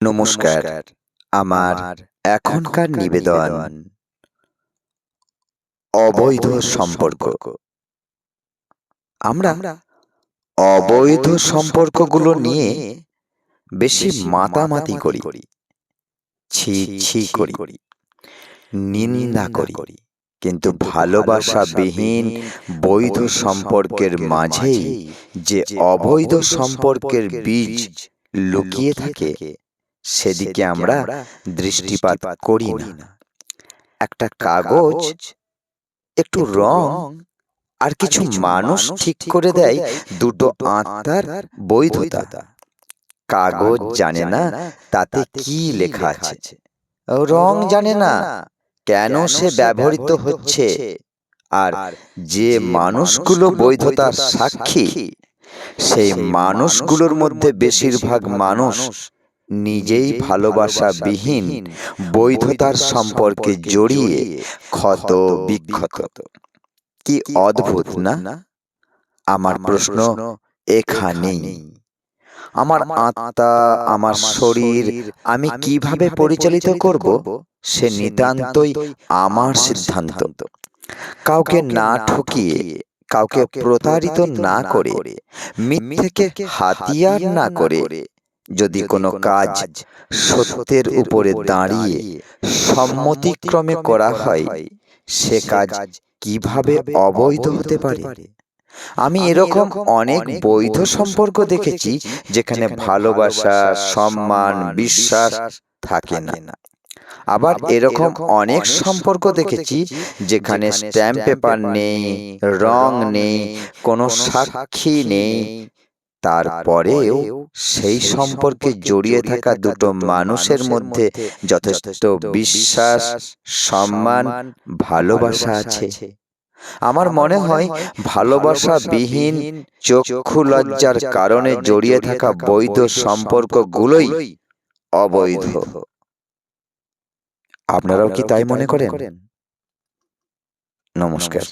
নমস্কার আমার এখনকার নিবেদন। অবৈধ সম্পর্ক। আমরা অবৈধ সম্পর্কগুলো নিয়ে বেশি মাতামাতি করি। ছি ছি করি। নিন্দা করি। কিন্তু ভালোবাসা বিহীন বৈধ সম্পর্কের মাঝেই যে অবৈধ সম্পর্কের বীজ লুকিয়ে থাকে সেদিকে আমরা দৃষ্টিপাত করি না। একটা কাগজ একটু রং আর কিছু মানুষ ঠিক করে দেয় দুটো আত্মার বৈধতা। কাগজ জানে না তাতে কি লেখা আছে। রং জানে না কেন সে ব্যবহৃত হচ্ছে। আর যে মানুষগুলো বৈধতার সাক্ষী সেই মানুষগুলোর মধ্যে বেশিরভাগ মানুষ নিজেই ভালোবাসা বিহীন বৈধতার সম্পর্কে জড়িয়ে ক্ষত বিক্ষত। কি অদ্ভুত না? আমার প্রশ্ন এখানেই। আমার আত্মা আমার শরীর আমি কীভাবে পরিচালিত করব? সে নিতান্তই আমার সিদ্ধান্ত। কাউকে না ঠকিয়ে কাউকে প্রতারিত না করে মিথ্যেকে হাতিয়ার না করে যদি কোনো কাজ সত্যের উপরে দাঁড়িয়ে সম্মতিক্রমে করা হয় সে কাজ কীভাবে অবৈধ হতে পারে? আমি এরকম অনেক বৈধ সম্পর্ক দেখেছি যেখানে ভালোবাসা সম্মান বিশ্বাস থাকে না। আবার এরকম অনেক সম্পর্ক দেখেছি যেখানে স্ট্যাম্প পেপার নেই রং নেই কোনো সাক্ষী নেই তারপরেও সেই সম্পর্কে জড়িয়ে থাকা দুটো মানুষের মধ্যে যথেষ্ট বিশ্বাস সম্মান ভালোবাসা আছে। আমার মনে হয় ভালোবাসা বিহীন চক্ষু লজ্জার কারণে জড়িয়ে থাকা বৈধ সম্পর্কগুলোই অবৈধ। আপনারাও কি তাই মনে করেন? নমস্কার।